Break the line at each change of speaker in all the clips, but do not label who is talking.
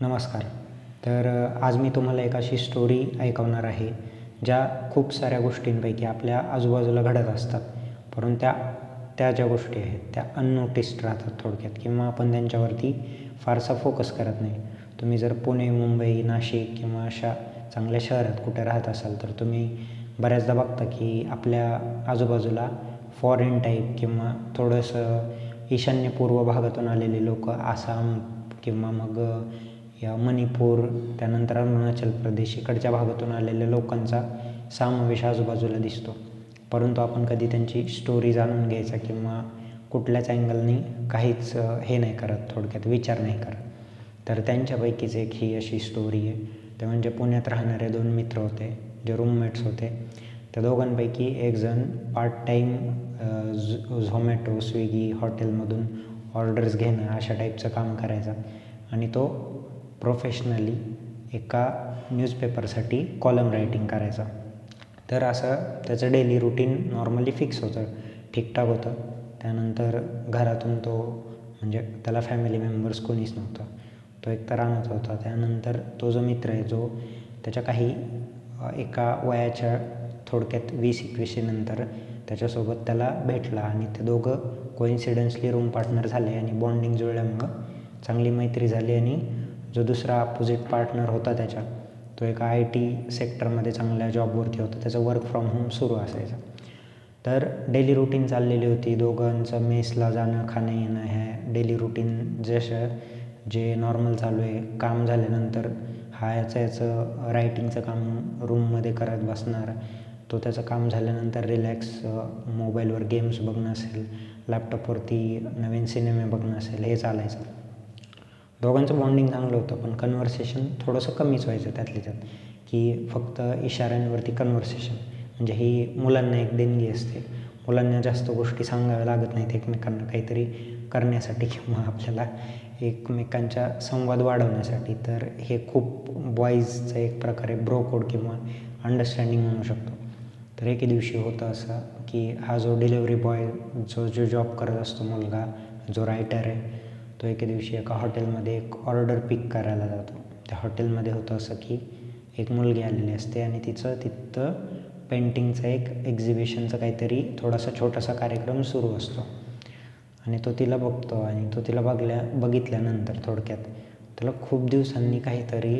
नमस्कार. तर आज मी तुम्हाला एक अशी स्टोरी ऐकवणार आहे ज्या खूप साऱ्या गोष्टींपैकी आपल्या आजूबाजूला घडत असतात. परंतु त्या त्या ज्या गोष्टी आहेत त्या अननोटिस्ड राहतात थोडक्यात किंवा आपण त्यांच्यावरती फारसा फोकस करत नाही. तुम्ही जर पुणे मुंबई नाशिक किंवा अशा चांगल्या शहरात कुठे राहत असाल तर तुम्ही बऱ्याचदा बघता की आपल्या आजूबाजूला फॉरेन टाईप किंवा थोडंसं ईशान्य पूर्व भागातून आलेले लोक आसाम किंवा मग या मणिपूर त्यानंतर अरुणाचल प्रदेश इकडच्या भागातून आलेल्या लोकांचा समावेश आजूबाजूला दिसतो. परंतु आपण कधी त्यांची स्टोरी जाणून घ्यायचा किंवा कुठल्याच अँगलनी काहीच हे नाही करत थोडक्यात विचार नाही करत. तर त्यांच्यापैकीच एक ही अशी स्टोरी आहे. ते म्हणजे पुण्यात राहणारे दोन मित्र होते जे रूममेट्स होते. त्या दोघांपैकी एकजण पार्ट टाईम झोमॅटो स्विगी हॉटेलमधून ऑर्डर्स घेणं अशा टाईपचं काम करायचा. आणि तो प्रोफेशनली एका न्यूजपेपरसाठी कॉलम रायटिंग करायचा. तर असं त्याचं डेली रुटीन नॉर्मली फिक्स होतं ठीकठाक होतं. त्यानंतर घरातून तो म्हणजे त्याला फॅमिली मेंबर्स कोणीच नव्हतं. तो एक तर राहत होता. त्यानंतर तो जो मित्र आहे जो त्याच्या काही एका वयाच्या थोडक्यात वीस एकवीसशेनंतर त्याच्यासोबत त्याला भेटला आणि ते दोघं कोइन्सिडन्सली रूम पार्टनर झाले आणि बॉन्डिंग जुळल्यामुळं चांगली मैत्री झाली आणि जो दुसरा अपोजिट पार्टनर होता त्याच्या तो एका आय टी सेक्टरमध्ये चांगल्या जॉबवरती होता त्याचं वर्क फ्रॉम होम सुरू असायचं. तर डेली रुटीन चाललेली होती दोघांचं मेसला जाणं खाणं येणं ह्या डेली रुटीन जसं जे नॉर्मल चालू आहे काम झाल्यानंतर हा याचं याचं रायटिंगचं काम रूममध्ये करत बसणार तो त्याचं काम झाल्यानंतर रिलॅक्स मोबाईलवर गेम्स बघणं असेल लॅपटॉपवरती नवीन सिनेमे बघणं असेल हे चालायचं. दोघांचं बॉन्डिंग चांगलं होतं पण कन्व्हर्सेशन थोडंसं कमीच व्हायचं त्यातल्या त्यात. की फक्त इशाऱ्यांवरती कन्व्हर्सेशन म्हणजे ही मुलांना एक देणगी असते. मुलांना जास्त गोष्टी सांगाव्या लागत नाहीत एकमेकांना काहीतरी करण्यासाठी किंवा आपल्याला एकमेकांच्या संवाद वाढवण्यासाठी. तर हे खूप बॉईजचं एक प्रकारे ब्रोकोड किंवा अंडरस्टँडिंग म्हणू शकतो. तर एके दिवशी होतं असं की हा जो डिलेवरी बॉय जो जो जॉब करत असतो मुलगा जो रायटर आहे तो एके दिवशी एका हॉटेलमध्ये एक ऑर्डर पिक करायला जातो. त्या हॉटेलमध्ये होतं असं की एक मुलगी आलेली असते आणि तिचं तिथं पेंटिंगचं एक एक्झिबिशनचं काहीतरी थोडासा छोटासा कार्यक्रम सुरू असतो. आणि तो तिला बघतो आणि तो तिला बघल्या बघितल्यानंतर थोडक्यात त्याला खूप दिवसांनी काहीतरी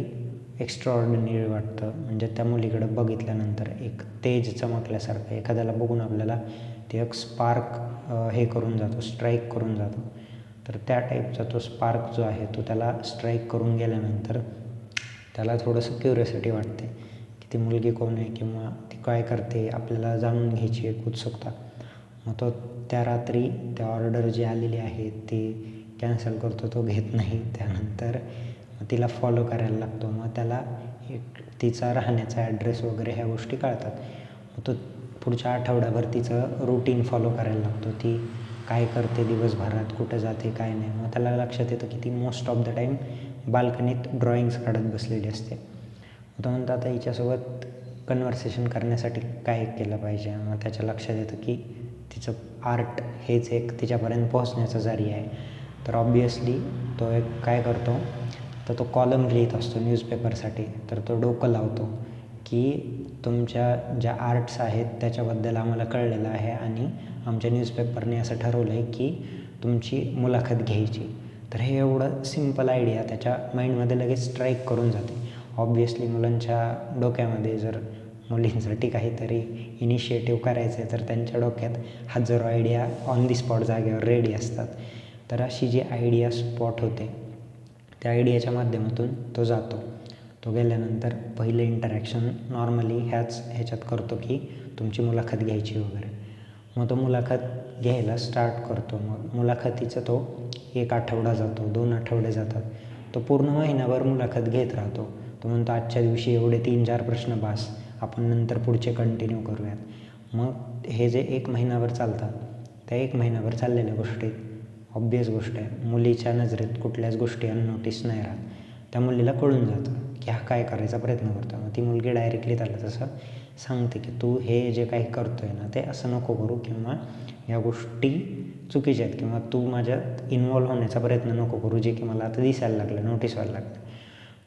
एक्स्ट्राऑर्डिनरी वाटतं. म्हणजे त्या मुलीकडं बघितल्यानंतर एक तेज चमकल्यासारखं एखाद्याला बघून आपल्याला ते एक स्पार्क हे करून जातो स्ट्राईक करून जातो. तर त्या टाईपचा तो स्पार्क जो आहे तो त्याला स्ट्राईक करून गेल्यानंतर त्याला थोडंसं क्युरियोसिटी वाटते की ती मुलगी कोण आहे किंवा ती काय करते आपल्याला जाणून घ्यायची एक उत्सुकता. मग तो त्या रात्री त्या ऑर्डर जी आलेली आहे ती कॅन्सल करतो तो घेत नाही. त्यानंतर तिला फॉलो करायला लागतो. मग त्याला एक तिचा राहण्याचा ॲड्रेस वगैरे ह्या गोष्टी कळतात. मग तो पुढच्या आठवड्याभर तिचं रुटीन फॉलो करायला लागतो. ती काय करते दिवसभरात कुठं जाते काय नाही. मग त्याला लक्षात येतं की ती मोस्ट ऑफ द टाईम बाल्कनीत ड्रॉइंग्स काढत बसलेली असते. मग तो म्हणतो आता हिच्यासोबत कन्व्हर्सेशन करण्यासाठी काय केलं पाहिजे? मग त्याच्या लक्षात येतं की तिचं आर्ट हेच एक तिच्यापर्यंत पोहोचण्याचा जरी आहे तर ऑब्वियसली तो एक काय करतो तर तो कॉलम लिहित असतो न्यूजपेपरसाठी तर तो डोकं लावतो. की तुमच्या ज्या आर्ट्स आहेत त्याच्याबद्दल आम्हाला कळलेलं आहे आणि आमच्या न्यूजपेपरने असं ठरवलं आहे की तुमची मुलाखत घ्यायची. तर हे एवढं सिंपल आयडिया त्याच्या माइंडमध्ये लगेच स्ट्राईक करून जाते. ऑब्वियसली मुलांच्या डोक्यामध्ये जर मुलींसाठी काहीतरी इनिशिएटिव्ह करायचं आहे तर त्यांच्या डोक्यात हजारो आयडिया ऑन दी स्पॉट जागेवर रेडी असतात. तर अशी जी आयडिया स्पॉट होते त्या आयडियाच्या माध्यमातून तो जातो. तो गेल्यानंतर पहिले इंटरॅक्शन नॉर्मली ह्याच ह्याच्यात करतो की तुमची मुलाखत घ्यायची वगैरे. मग तो मुलाखत घ्यायला स्टार्ट करतो. मग मुलाखतीचा तो एक आठवडा जातो दोन आठवडे जातात. तो पूर्ण महिनाभर मुलाखत घेत राहतो. तो म्हणतो आजच्या दिवशी एवढे तीन चार प्रश्न बास आपण नंतर पुढचे कंटिन्यू करूयात. मग हे जे एक महिनाभर चालतात त्या एक महिनाभर चाललेल्या गोष्टीत ऑब्वियस गोष्ट आहे. मुलीच्या नजरेत कुठल्याच गोष्टी अननोटीस नाही राहत. त्या मुलीला कळून जातं की हा काय करायचा प्रयत्न करतो मग ती मुलगी डायरेक्टली त्याला तसं सांगते की तू हे जे काही करतो आहे ना ते असं नको करू किंवा या गोष्टी चुकीच्या आहेत किंवा तू माझ्यात इन्वॉल्व होण्याचा प्रयत्न नको करू जे की मला आता दिसायला लागलं नोटीस व्हायला लागलं.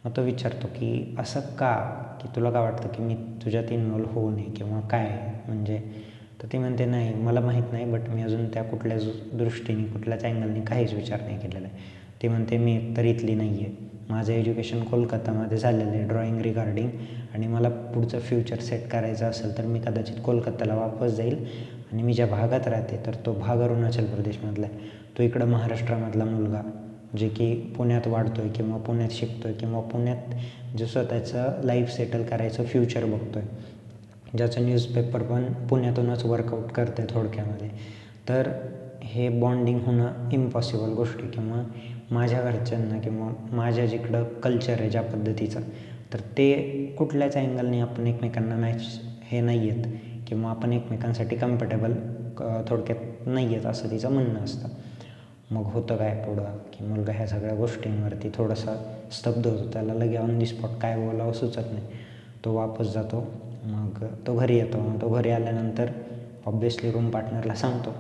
मग तो विचारतो की असं का? की तुला का वाटतं की मी तुझ्यात इन्वॉल्व होऊ नये किंवा काय? म्हणजे तर ती म्हणते नाही मला माहीत नाही बट मी अजून त्या कुठल्याच दृष्टीने कुठल्याच अँगलने काहीच विचार नाही केलेला आहे. ती म्हणते मी एकतर इथली नाही आहे माझं एज्युकेशन कोलकातामध्ये झालेलं आहे ड्रॉईंग रिगार्डिंग आणि मला पुढचं फ्युचर सेट करायचं असेल तर मी कदाचित कोलकात्याला वापस जाईल. आणि मी ज्या भागात राहते तर तो भाग अरुणाचल प्रदेशमधला आहे. तो इकडं महाराष्ट्रामधला मुलगा जे की पुण्यात वाढतो आहे किंवा पुण्यात शिकतो आहे किंवा पुण्यात जो स्वतःचं लाईफ सेटल करायचं फ्युचर बघतो आहे ज्याचं न्यूजपेपर पण पुण्यातूनच वर्कआउट करते थोडक्यामध्ये. तर हे बॉन्डिंग होणं इम्पॉसिबल गोष्टी किंवा माझ्या घरच्यांना किंवा माझ्या जिकडं कल्चर आहे ज्या पद्धतीचं तर ते कुठल्याच अँगलने आपण एकमेकांना मॅच हे नाही आहेत किंवा आपण एकमेकांसाठी कम्फर्टेबल थोडक्यात नाही आहेत असं तिचं म्हणणं असतं. मग होतं काय पुढं? की मुलगा ह्या सगळ्या गोष्टींवरती थोडासा स्तब्ध होतो. त्याला लगे ऑन दी स्पॉट काय बोलावं सुचत नाही. तो वापस जातो. मग तो घरी येतो. मग तो घरी आल्यानंतर ऑब्वियसली रूम पार्टनरला सांगतो.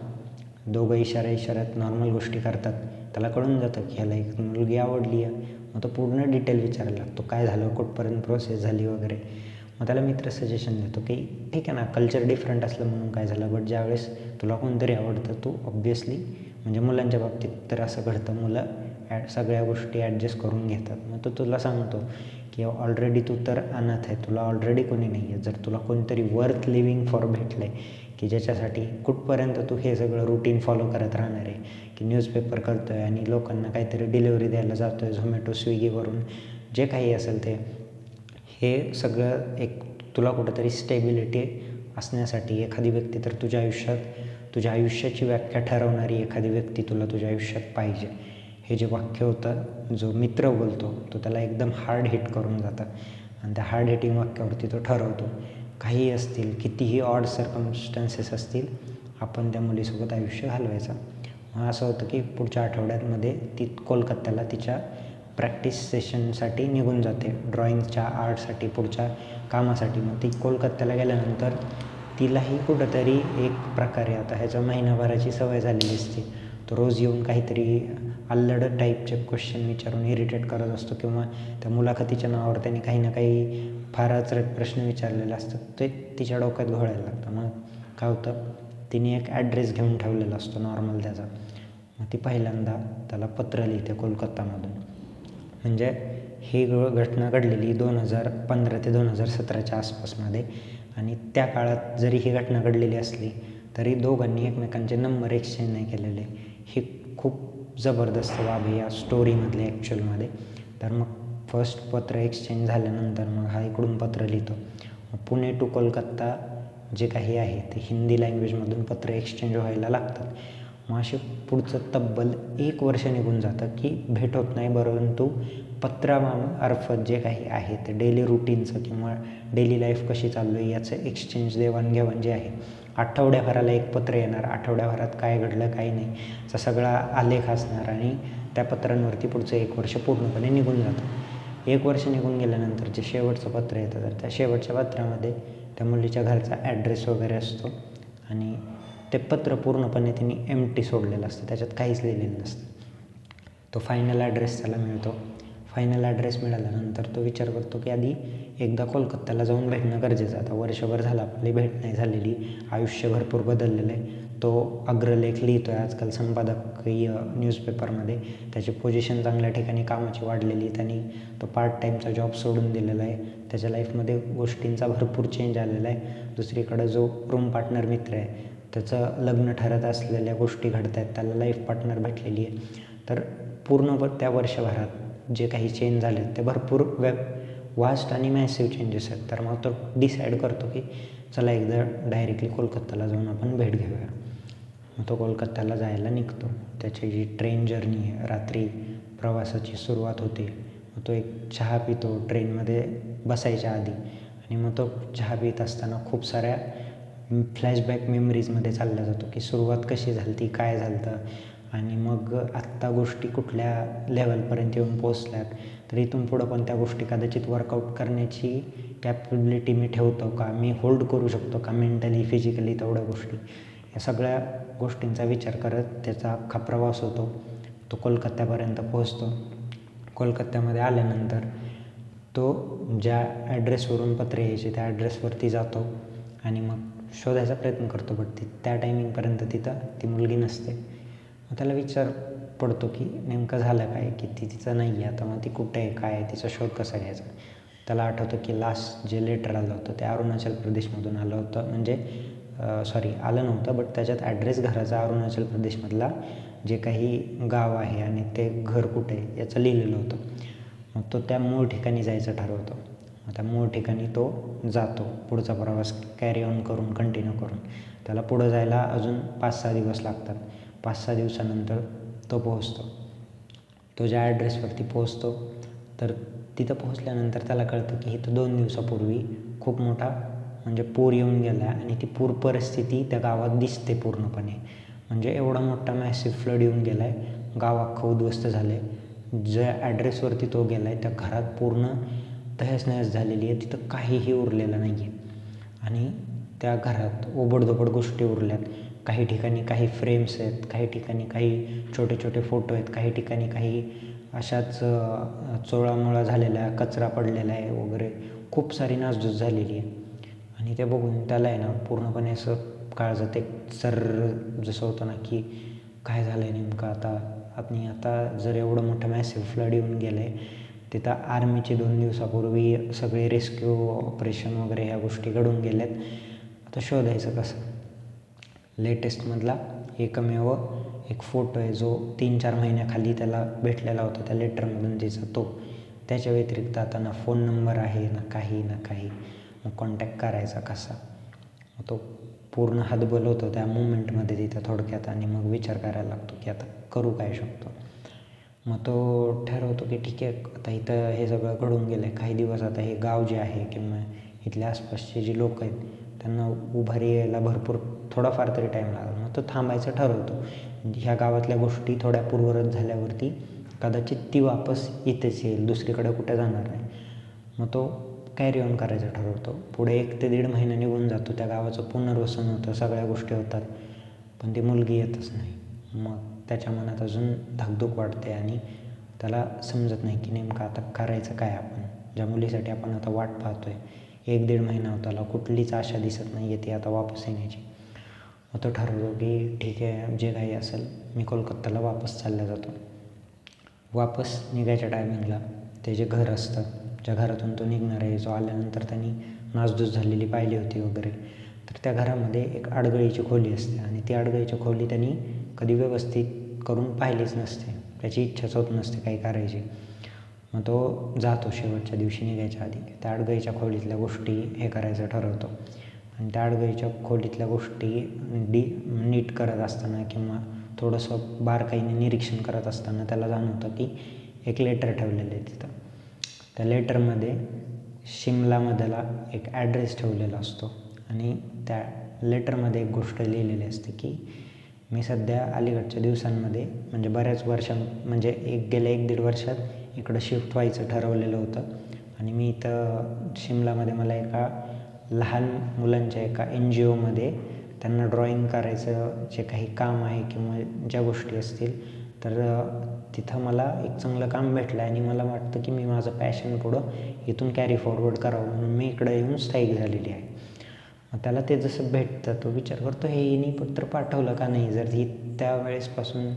दोघं इशारा इशाऱ्यात नॉर्मल गोष्टी करतात. त्याला कळून जातं की ह्याला एक मुलगी आवडली आहे. मग तो पूर्ण डिटेल विचारायला लागतो काय झालं कुठपर्यंत प्रोसेस झाली वगैरे. मग त्याला मित्र सजेशन देतो की ठीक आहे ना कल्चर डिफरंट असलं म्हणून काय झालं बट ज्यावेळेस तुला कोणतरी आवडतं तू ऑब्वियसली म्हणजे मुलांच्या बाबतीत तर असं घडतं मुलं ॲड सगळ्या गोष्टी ॲडजस्ट करून घेतात. मग तो तुला सांगतो की ऑलरेडी तू तर अनाथ आहे तुला ऑलरेडी कोणी नाही आहे जर तुला कोणतरी वर्थ लिव्हिंग फॉर भेटलं आहे की ज्याच्यासाठी कुठपर्यंत तू हे सगळं रुटीन फॉलो करत राहणार आहे की न्यूजपेपर करतो आहे आणि लोकांना काहीतरी डिलेवरी द्यायला जातो आहे झोमॅटो स्विगीवरून जे काही असेल ते हे सगळं एक तुला कुठंतरी स्टेबिलिटी असण्यासाठी एखादी व्यक्ती तर तुझ्या आयुष्यात तुझ्या आयुष्याची व्याख्या ठरवणारी एखादी व्यक्ती तुला तुझ्या आयुष्यात पाहिजे. हे जे वाक्य होतं जो मित्र बोलतो तो त्याला एकदम हार्ड हिट करून जातं. आणि त्या हार्ड हिटिंग वाक्यावरती तो ठरवतो. काही असतील कितीही ऑड सर्कमस्टन्सेस असतील आपण त्या मुलीसोबत आयुष्य घालवायचं. मग असं होतं की पुढच्या आठवड्यातमध्ये ती कोलकात्याला तिच्या प्रॅक्टिस सेशनसाठी निघून जाते. ड्रॉइंगच्या आर्टसाठी पुढच्या कामासाठी. मग ती कोलकात्याला गेल्यानंतर तिलाही कुठंतरी एक प्रकारे आता ह्याच्या महिनाभराची सवय झालेली असते. तो रोज येऊन काहीतरी अल्लड टाईपचे क्वेश्चन विचारून इरिटेट करत असतो किंवा त्या मुलाखतीच्या नावावर त्यांनी काही ना काही फारच प्रश्न विचारलेले असतात ते तिच्या डोक्यात घोळायला लागतं. मग काय होतं? तिने एक ॲड्रेस घेऊन ठेवलेला असतो नॉर्मल त्याचा. मग ती पहिल्यांदा त्याला पत्र लिहिते कोलकातामधून. म्हणजे ही घटना घडलेली दोन हजार पंधरा ते दोन हजार सतराच्या आसपासमध्ये. आणि त्या काळात जरी ही घटना घडलेली असली तरी दोघांनी एकमेकांचे नंबर एक्सचेंज नाही केलेले. ही खूप जबरदस्त बाब आहे या स्टोरीमधले ॲक्च्युअलमध्ये तर मग फर्स्ट पत्र एक्सचेंज झाल्यानंतर मग हा इकडून पत्र लिहितो. पुणे टू कोलकाता जे काही आहे ते हिंदी लँग्वेजमधून पत्र एक्सचेंज व्हायला लागतात. मग असे पुढचं तब्बल एक वर्ष निघून जातं की भेट होत नाही परंतु पत्रामार्फत जे काही आहे ते डेली रुटीनचं किंवा डेली लाईफ कशी चालू आहे याचं एक्सचेंज देवाणघेवाण जे आहे आठवड्याभराला एक पत्र येणार. आठवड्याभरात काय घडलं काय नाही. असा सगळा आलेख असणार आणि त्या पत्रांवरती पुढचं एक वर्ष पूर्णपणे निघून जातं. एक वर्ष निघून गेल्यानंतर जे शेवटचं पत्र येतं तर त्या शेवटच्या पत्रामध्ये त्या मुलीच्या घरचा ॲड्रेस वगैरे असतो आणि ते पत्र पूर्णपणे त्यांनी एम टी सोडलेलं असतं. त्याच्यात काहीच लिहिलेलं नसतं. तो फायनल ॲड्रेस त्याला मिळतो. फायनल ॲड्रेस मिळाल्यानंतर तो विचार करतो की आधी एकदा कोलकात्याला जाऊन भेटणं गरजेचं आता वर्षभर झालं आपली भेट नाही झालेली आयुष्य भरपूर बदललेलं आहे. तो अग्रलेख लिहितो आहे आजकाल संपादकीय न्यूजपेपरमध्ये त्याची पोझिशन चांगल्या ठिकाणी कामाची वाढलेली त्यांनी तो पार्ट टाईमचा जॉब सोडून दिलेला आहे. त्याच्या लाईफमध्ये गोष्टींचा भरपूर चेंज आलेला आहे. दुसरीकडं जो रूम पार्टनर मित्र आहे त्याचं लग्न ठरत असलेल्या गोष्टी घडत आहेत त्याला लाईफ पार्टनर भेटलेली आहे. तर पूर्ण त्या वर्षभरात जे काही चेंज झाले ते भरपूर वेब वास्ट आणि मॅसिव्ह चेंजेस आहेत. तर मग तो डिसाईड करतो की चला एकदा डायरेक्टली कोलकात्याला जाऊन आपण भेट घेऊया. मग तो कोलकात्याला जायला निघतो. त्याची जी ट्रेन जर्नी आहे रात्री प्रवासाची सुरुवात होते. मग तो एक चहा पितो ट्रेनमध्ये बसायच्या आधी. आणि मग तो चहा पित असताना खूप साऱ्या फ्लॅशबॅक मेमरीजमध्ये चालला जातो की सुरुवात कशी झाली ती काय झालं आणि मग आत्ता गोष्टी कुठल्या लेवलपर्यंत येऊन पोचल्यात तर इथून पुढं पण त्या गोष्टी कदाचित वर्कआउट करण्याची कॅपेबिलिटी मी ठेवतो का? मी होल्ड करू शकतो का मेंटली फिजिकली तेवढ्या गोष्टी? या सगळ्या गोष्टींचा विचार करत त्याचा अख्खा प्रवास होतो. तो कोलकात्यापर्यंत पोहोचतो. कोलकात्यामध्ये आल्यानंतर तो ज्या ॲड्रेसवरून पत्र यायचे त्या ॲड्रेसवरती जातो आणि मग शोधायचा प्रयत्न करतो. बट ती त्या टायमिंगपर्यंत तिथं ती मुलगी नसते. मग त्याला विचार पडतो की नेमकं झालं काय? की ती तिचं नाही आहे आता मग ती कुठे आहे? काय आहे? तिचा शोध कसा घ्यायचा? त्याला आठवतं की लास्ट जे लेटर आलं होतं ते अरुणाचल प्रदेशमधून आलं होतं. म्हणजे सॉरी आलं नव्हतं बट त्याच्यात ॲड्रेस घराचा अरुणाचल प्रदेशमधला जे काही गाव आहे आणि ते घर कुठे आहे याचं लिहिलेलं होतं. मग तो त्या मूळ ठिकाणी जायचं ठरवतो. मग त्या मूळ ठिकाणी तो जातो. पुढचा प्रवास कॅरी ऑन करून कंटिन्यू करून. त्याला पुढं जायला अजून पाच सहा दिवस लागतात. पाच सहा दिवसानंतर तो पोहोचतो. तो ज्या ॲड्रेसवरती पोहोचतो तर तिथं पोहोचल्यानंतर त्याला कळतं की इथं दोन दिवसापूर्वी खूप मोठा म्हणजे पूर येऊन गेला आहे आणि ती पूर परिस्थिती त्या गावात दिसते पूर्णपणे. म्हणजे एवढा मोठा मॅसिव फ्लड येऊन गेला आहे गाव अख्खं उद्ध्वस्त झालं आहे ज्या ॲड्रेसवरती तो गेला आहे त्या घरात पूर्ण तहस नहस झालेली आहे तिथं काहीही उरलेलं नाही आहे आणि त्या घरात ओबडधोबड गोष्टी उरल्यात. काही ठिकाणी काही फ्रेम्स आहेत काही ठिकाणी काही छोटे छोटे फोटो आहेत काही ठिकाणी काही अशाच चोळामोळा झालेला कचरा पडलेला आहे वगैरे. खूप सारी नासधूस झालेली आहे. आणि ते बघून त्याला आहे ना पूर्णपणे असं काळजात एक सर जसं होतं ना की काय झालं आहे नेमकं आता? आणि आता जर एवढं मोठं मॅसिव फ्लड येऊन गेलं आहे तिथं आर्मीचे दोन दिवसापूर्वी सगळे रेस्क्यू ऑपरेशन वगैरे ह्या गोष्टी घडून गेल्यात. आता शोधायचं कसं? लेटेस्टमधला एकमेव एक फोटो आहे जो तीन चार महिन्याखाली त्याला भेटलेला होता त्या लेटरमधून तिचा तो. त्याच्या व्यतिरिक्त आता ना फोन नंबर आहे ना काही ना काही. मग कॉन्टॅक्ट करायचा कसा? मग तो पूर्ण हातबल होतो त्या मुमेंटमध्ये तिथं थोडक्यात आणि मग विचार करायला लागतो की आता करू काय शकतो? मग तो ठरवतो की ठीक आहे आता इथं हे सगळं घडून गेलं आहे काही दिवस आता हे गाव जे आहे किंवा इथल्या आसपासचे जे लोक आहेत त्यांना उभारी यायला भरपूर थोडाफार तरी टाईम लागला. मग तो थांबायचं ठरवतो. ह्या गावातल्या गोष्टी थोड्या पूर्वरत झाल्यावरती कदाचित ती वापस इथेच येईल दुसरीकडे कुठे जाणार नाही. मग तो कॅरी ऑन करायचं ठरवतो. पुढे एक ते दीड महिना निघून जातो. त्या गावाचं पुनर्वसन होतं सगळ्या गोष्टी होतात. पण ती मुलगी येतच नाही. मग त्याच्या मनात अजून धाकधूक वाटते आणि त्याला समजत नाही की नेमकं आता करायचं काय आपण. ज्या मुलीसाठी आपण आता वाट पाहतो आहे एक दीड महिना होत आला. कुठलीच आशा दिसत नाही आहे ती आता वापस येण्याची. मग तो ठरवतो की ठीक आहे जे काही असेल मी कोलकात्याला वापस चालला जातो. वापस निघायच्या टायमिंगला ते जे घर असतं ज्या घरातून तो निघणार आहे जो आल्यानंतर त्यांनी नासधूस झालेली पाहिली होती वगैरे तर त्या घरामध्ये एक आडगळीची खोली असते आणि ती आडगळीची खोली त्यांनी कधी व्यवस्थित करून पाहिलीच नसते. त्याची इच्छाच होत नसते काही करायची. मग तो जातो शेवटच्या दिवशी निघायच्या आधी. त्या अडगळीच्या खोलीतल्या गोष्टी हे करायचं ठरवतो. आणि त्या अडगळीच्या खोलीतल्या गोष्टी डी नीट करत असताना किंवा थोडंसं बारकाईने निरीक्षण करत असताना त्याला जाणवतं की एक लेटर ठेवलेलं आहे तिथं. त्या लेटरमध्ये शिमलामधला एक ॲड्रेस ठेवलेला असतो. आणि त्या लेटरमध्ये एक गोष्ट लिहिलेली असते की मी सध्या अलीकडच्या दिवसांमध्ये म्हणजे बऱ्याच वर्षां म्हणजे एक गेल्या एक दीड वर्षात इकडं शिफ्ट व्हायचं ठरवलेलं होतं. आणि मी इथं शिमलामध्ये मला एका लहान मुलांच्या एका एन जी ओमध्ये त्यांना ड्रॉईंग करायचं जे काही काम आहे किंवा ज्या गोष्टी असतील तर तिथं मला एक चांगलं काम भेटलं आहे आणि मला वाटतं की मी माझं पॅशन पुढं इथून कॅरी फॉरवर्ड करावं म्हणून मी इकडं येऊन स्थायिक झालेली आहे. मग त्याला ते जसं भेटतं तो विचार करतो हे हिने पत्र पाठवलं का नाही? जर ही त्यावेळेसपासून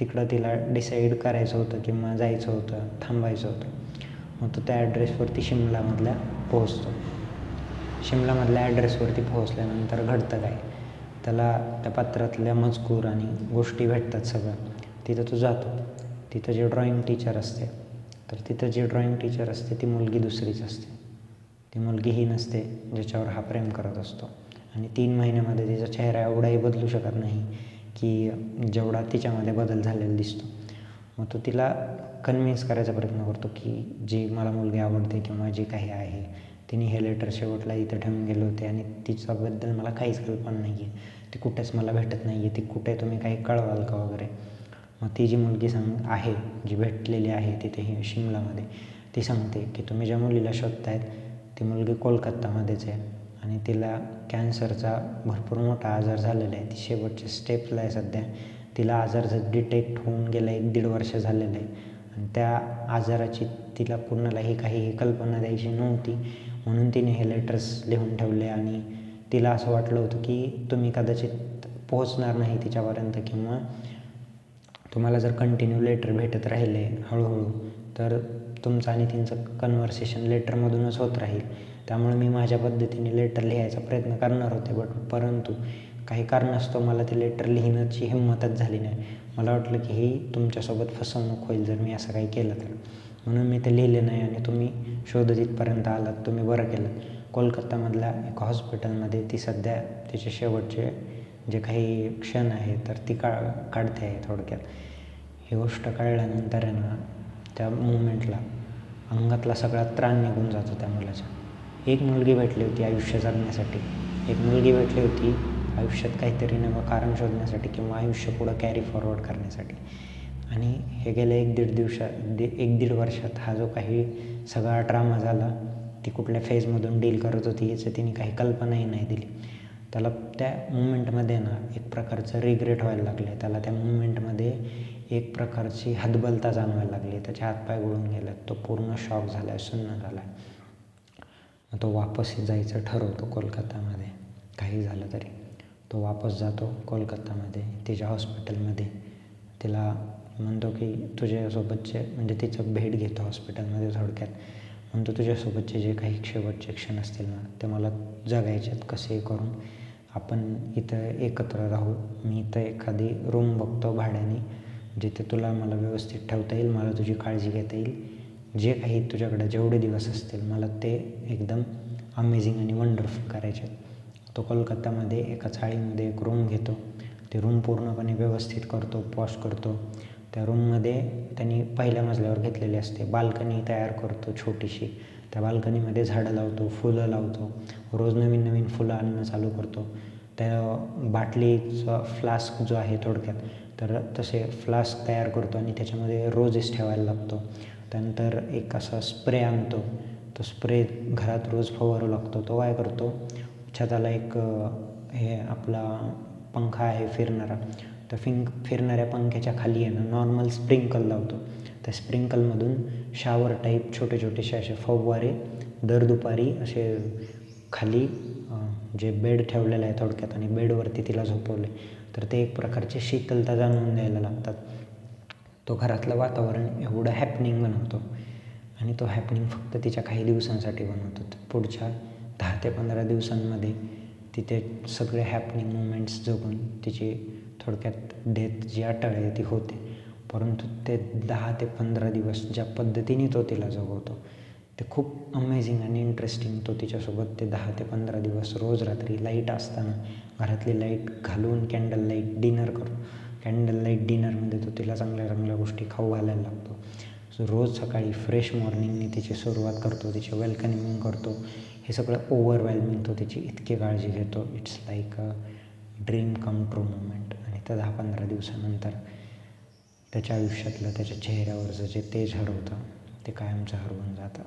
तिकडं तिला डिसाईड करायचं होतं किंवा जायचं होतं थांबायचं होतं. मग तो त्या ॲड्रेसवरती शिमलामधल्या पोहोचतो. शिमलामधल्या ॲड्रेसवरती पोहोचल्यानंतर घडतं काय? त्याला त्या पत्रातल्या मजकूर आणि गोष्टी भेटतात सगळं. तिथं तो जातो. तिथं जे ड्रॉइंग टीचर असते तर तिथं जी ड्रॉइंग टीचर असते ती मुलगी दुसरीच असते. ती मुलगी ही नसते ज्याच्यावर हा प्रेम करत असतो. आणि तीन महिन्यामध्ये तिचा चेहरा एवढाही बदलू शकत नाही की जेवढा तिच्यामध्ये बदल झालेला दिसतो. मग तो तिला कन्व्हिन्स करायचा प्रयत्न करतो की जी मला मुलगी आवडते किंवा जी काही आहे तिने हे लेटर शेवटला इथं ठेवून गेले होते आणि तिच्याबद्दल मला काहीच कल्पना नाही आहे ती कुठेच मला भेटत नाही आहे ती कुठे तुम्ही काही कळवाल का वगैरे? मग ती जी मुलगी सांग आहे जी भेटलेली आहे तिथे ही शिमलामध्ये ती सांगते की तुम्ही ज्या मुलीला शोधतायत ती मुलगी कोलकातामध्येच आहे. आणि तिला कॅन्सरचा भरपूर मोठा आजार झालेला आहे. ती शेवटच्या स्टेपला आहे सध्या. तिला आजार जर डिटेक्ट होऊन गेला एक दीड वर्ष झालेलं आहे. आणि त्या आजाराची तिला कुणालाही काहीही कल्पना द्यायची नव्हती. म्हणून तिने हे लेटर्स लिहून ठेवले आणि तिला असं वाटलं होतं की तुम्ही कदाचित पोहोचणार नाही तिच्यापर्यंत किंवा तुम्हाला जर कंटिन्यू लेटर भेटत राहिले हळूहळू तर तुमचं आणि तिचं कन्व्हर्सेशन लेटरमधूनच होत राहील. त्यामुळे मी माझ्या पद्धतीने लेटर लिहायचा प्रयत्न करणार होते बट परंतु काही कारणास्तव मला ते लेटर लिहिण्याची हिंमतच झाली नाही. मला वाटलं की ही तुमच्यासोबत फसवणूक होईल जर मी असं काही केलं तर. म्हणून मी ते लिहिले नाही आणि तुम्ही शोध तिथपर्यंत आलात तुम्ही बरं केलं कोलकातामधल्या एका हॉस्पिटलमध्ये ती सध्या तिचे शेवटचे जे काही क्षण आहे तर ती का काढते आहे थोडक्यात. ही गोष्ट कळल्यानंतर आहे ना त्या मुवमेंटला अंगातला सगळा त्राण निघून जातो त्या मुलाच्या. एक मुलगी भेटली होती आयुष्य जगण्यासाठी. एक मुलगी भेटली होती आयुष्यात काहीतरी नवं कारण शोधण्यासाठी किंवा आयुष्य पुढं कॅरी फॉरवर्ड करण्यासाठी. आणि हे गेल्या एक दीड दिवसात दि एक दीड वर्षात हा जो काही सगळा ड्रामा झाला ती कुठल्या फेजमधून डील करत होती याचं तिने काही कल्पनाही नाही दिली. त्याला त्या मुवमेंटमध्ये ना एक प्रकारचं रिग्रेट व्हायला लागले त्याला त्या मुवमेंटमध्ये एक प्रकारची हतबलता जाणवायला लागली. त्याचे हातपाय गळून गेले तो पूर्ण शॉक झाला आहे सुन्न झाला आहे तो वापस जायचं ठरवतो कोलकातामध्ये. काही झालं तरी. तो वापस जातो कोलकातामध्ये तिच्या हॉस्पिटलमध्ये. तिला म्हणतो की तुझ्यासोबतचे म्हणजे तिचं भेट घेतो हॉस्पिटलमध्ये थोडक्यात. म्हणतो तुझ्यासोबतचे जे काही शेवटचे क्षण असतील ना ते मला जगायचे आहेत कसेही करून. आपण इथं एकत्र राहू. मी इथं एखादी रूम बघतो भाड्याने जिथे तुला मला व्यवस्थित ठेवता येईल मला तुझी काळजी घेता येईल. जे काही तुझ्याकडे जेवढे दिवस असतील मला ते एकदम अमेझिंग आणि वंडरफुल करायचे तो कोलकत्तामध्ये एका चाळीमध्ये एक रूम घेतो. ते रूम पूर्णपणे व्यवस्थित करतो पॉश करतो. त्या रूममध्ये त्यांनी पहिल्या मजल्यावर घेतलेली असते. बाल्कनी तयार करतो छोटीशी. त्या बाल्कनीमध्ये झाडं लावतो फुलं लावतो. रोज नवीन नवीन फुलं आणणं चालू करतो. त्या बाटलीचा फ्लास्क जो आहे थोडक्यात तर तसे फ्लास्क तयार करतो आणि त्याच्यामध्ये रोजेस ठेवायला लागतो. त्यानंतर एक असा स्प्रे आणतो. तो स्प्रे घरात रोज फवारू लागतो. तो काय करतो? छताला एक हे आपला पंखा आहे फिरणारा. तर फिंक फिरणाऱ्या पंख्याच्या खाली आहे ना नॉर्मल स्प्रिंकल लावतो. त्या स्प्रिंकलमधून शावर टाईप छोटे छोटेसे असे फव्वारे दर दुपारी असे खाली जे बेड ठेवलेलं आहे थोडक्यात आणि बेडवरती तिला झोपवले तर ते एक प्रकारची शीतलता जाणवून द्यायला लागतात. तो घरातलं वातावरण एवढं हॅपनिंग बनवतो. आणि तो हॅपनिंग फक्त तिच्या काही दिवसांसाठी बनवतो. पुढच्या दहा ते पंधरा दिवसांमध्ये तिथे सगळे हॅपनिंग मुमेंट्स जगून तिची थोडक्यात डेथ जी अटळ आहे ती होते. परंतु ते दहा ते पंधरा दिवस ज्या पद्धतीने तो तिला जगवतो ते खूप अमेझिंग आणि इंटरेस्टिंग तो तिच्यासोबत ते दहा ते पंधरा दिवस रोज रात्री लाइट असताना घरातली लाइट घालून कॅन्डल लाइट डिनर करतो. कॅन्डल लाइट डिनरमध्ये तो तिला चांगल्या चांगल्या गोष्टी खाऊ घालायला लागतो. सो रोज सकाळी फ्रेश मॉर्निंगने तिची सुरुवात करतो तिचे वेलकमिंग करतो. हे सगळं ओव्हरवेल्मिंग तो तिची इतकी काळजी घेतो. It's like a dream come true moment आणि त्या दहा पंधरा दिवसानंतर त्याच्या आयुष्यातलं त्याच्या चेहऱ्यावरचं जे तेज हरवतं ते कायमचं हरवून जातं.